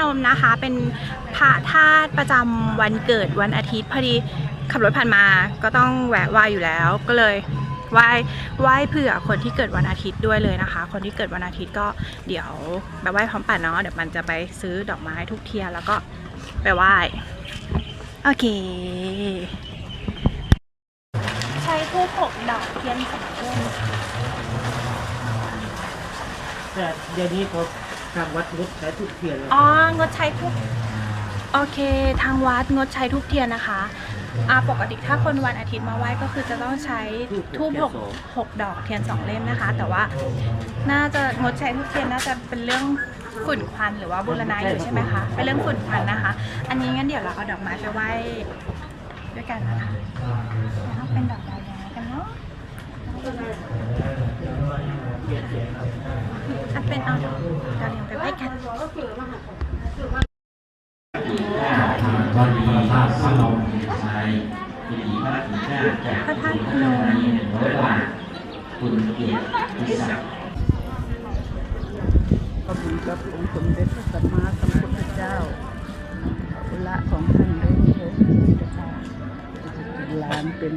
นมนะคะ เป็นพระธาตุประจำวันเกิดวันอาทิตย์พอดีขับรถผ่านมาก็ต้องแวะไหว้อยู่แล้วก็เลยไหว้ไหว้เผื่อคนที่เกิดวันอาทิตย์ด้วยเลยนะคะ คนที่เกิดวันอาทิตย์ก็เดี๋ยวไปไหว้พร้อมป่านเนาะเดี๋ยวมันจะไปซื้อดอกไม้ทุกเทียนแล้วก็ไปไหว้โอเค ใช้ทูบหกดอกเทียนสองต้นแต่เดี๋ยวนี้เขา ทางวัดงดใช้ทุกเทียนแล้วอ๋องดใช้ทุกโอเค ทางวัดงดใช้ทุกเทียนนะคะอ่าปกติถ้าคนวันอาทิตย์มาไหว้ก็คือจะต้องใช้ทูบหกหกดอกเทียนสองเล่มนะคะ แต่ว่าน่าจะงดใช้ทุกเทียนน่าจะเป็นเรื่องฝุ่นควันหรือว่าบูรณะอยู่ใช่ไหมคะเป็นเรื่องฝุ่นควันนะคะ อันนี้งั้นเดี๋ยวเราเอาดอกไม้ไปไหว้ด้วยกันนะคะแล้วเป็นดอกดาวเรืองกันเนาะ อะเป็นเอากาเรืองไปไว้กันวันนี้พระธาตุพนมในพิธีพระราชทานจากพระธาตุพนมหนึ่งร้อยบาทคุณเกียรติศักดิ์ขอบคุณกับองค์สมเด็จพระสัมมาสัมพุทธเจ้าอุละของท่านด้วยเถิดเป็นลานเป็น